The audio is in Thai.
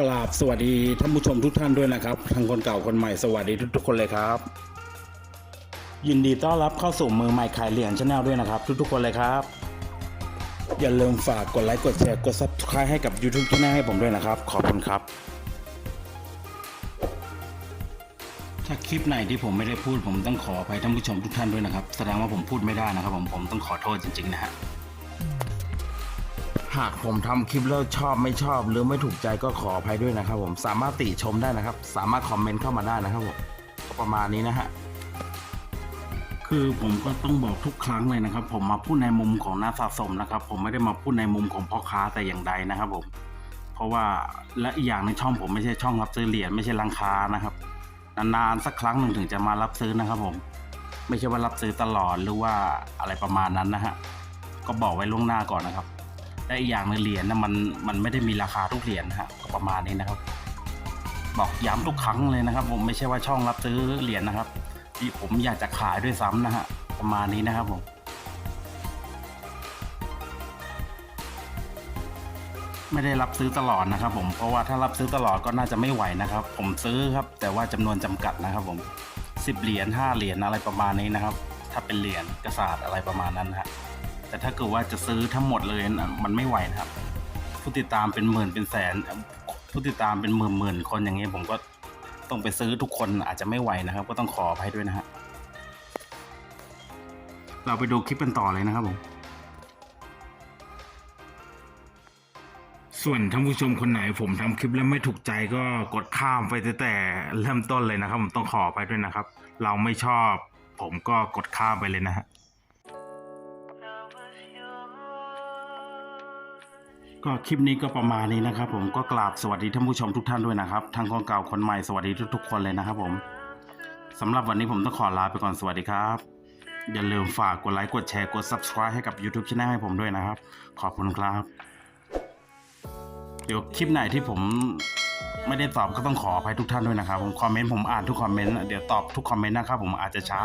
กราบสวัสดีท่านผู้ชมทุกท่านด้วยนะครับทั้งคนเก่าคนใหม่สวัสดีทุกๆคนเลยครับ ยินดีต้อนรับเข้าสู่มือใหม่ขายเหรียญชาแนลด้วยนะครับ ทุกๆคนเลยครับ อย่าลืมฝากกดไลค์กดแชร์กด subscribe ให้กับ YouTube Channel ให้ผมด้วยนะครับ ขอบคุณครับ ถ้าคลิปไหนที่ผมไม่ได้พูดผมต้องขออภัยท่านผู้ชมทุกท่านด้วยนะครับแสดงว่าผมพูดไม่ได้นะครับ ผมผมต้องขอโทษจริงๆนะฮะ หากผมทำคลิปแล้วชอบไม่ชอบ หรือไม่ถูกใจก็ขออภัยด้วยนะครับผมสามารถติชมได้นะครับ สามารถคอมเมนต์เข้ามาได้นะครับผมประมาณนี้นะฮะคือผมก็ต้องบอกทุกครั้งเลยนะครับ ผมมาพูดในมุมของนักสะสมนะครับ ผมไม่ได้มาพูดในมุมของพ่อค้าแต่อย่างใดนะครับผมเพราะว่าและอีกอย่างในช่องผมไม่ใช่ช่องรับซื้อเหรียญไม่ใช่ร้านค้านะครับนานๆสักครั้งหนึ่งถึงจะมารับซื้อนะครับผม ไม่ใช่ว่ารับซื้อตลอดหรือว่าอะไรประมาณนั้นนะฮะก็บอกไว้ล่วงหน้าก่อนนะครับ และอีกอย่างในเหรียญนะมันมันไม่ได้มีราคาทุกเหรียญนะฮะประมาณนี้นะครับ บอกย้ำทุกครั้งเลยนะครับ ผมไม่ใช่ว่าช่องรับซื้อเหรียญนะครับที่ผมอยากจะขายด้วยซ้ำนะฮะประมาณนี้นะครับผมไม่ได้รับซื้อตลอดนะครับ ผมเพราะว่าถ้ารับซื้อตลอดก็น่าจะไม่ไหวนะครับ ผมซื้อครับ แต่ว่าจำนวนจำกัดนะครับ ผมสิบเหรียญห้าเหรียญอะไรประมาณนี้นะครับ ถ้าเป็นเหรียญกระสาดอะไรประมาณนั้นนะฮะ แต่ถ้าเกิดว่าจะซื้อทั้งหมดเลยนะมันไม่ไหวนะครับ ผู้ติดตามเป็นหมื่นเป็นแสน ผู้ติดตามเป็นหมื่นหมื่นคนอย่างนี้ยผมก็ต้องไปซื้อทุกคนอาจจะไม่ไหวนะครับ ก็ต้องขออภัยด้วยนะฮะเราไปดูคลิปกันต่อเลยนะครับผมส่วนท่านผู้ชมคนไหนผมทำคลิปแล้วไม่ถูกใจก็กดข้ามไปแต่เริ่มต้นเลยนะครับ ผมต้องขออภัยด้วยนะครับ เราไม่ชอบ ผมก็กดข้ามไปเลยนะฮะ ก็คลิปนี้ก็ประมาณนี้นะครับ ผมก็กราบสวัสดีท่านผู้ชมทุกท่านด้วยนะครับทั้งคนเก่าคนใหม่สวัสดีทุกๆคนเลยนะครับ ผมสำหรับวันนี้ผมต้องขอลาไปก่อนสวัสดีครับ อย่าลืมฝากกดไลค์กดแชร์กด subscribe ให้กับ YouTube Channel ให้ผมด้วยนะครับ ขอบคุณครับ เดี๋ยวคลิปไหนที่ผมไม่ได้ตอบก็ต้องขออภัยทุกท่านด้วยนะครับ ผมคอมเมนต์ผมอ่านทุกคอมเมนต์เดี๋ยวตอบทุกคอมเมนต์นะครับผมอาจจะช้า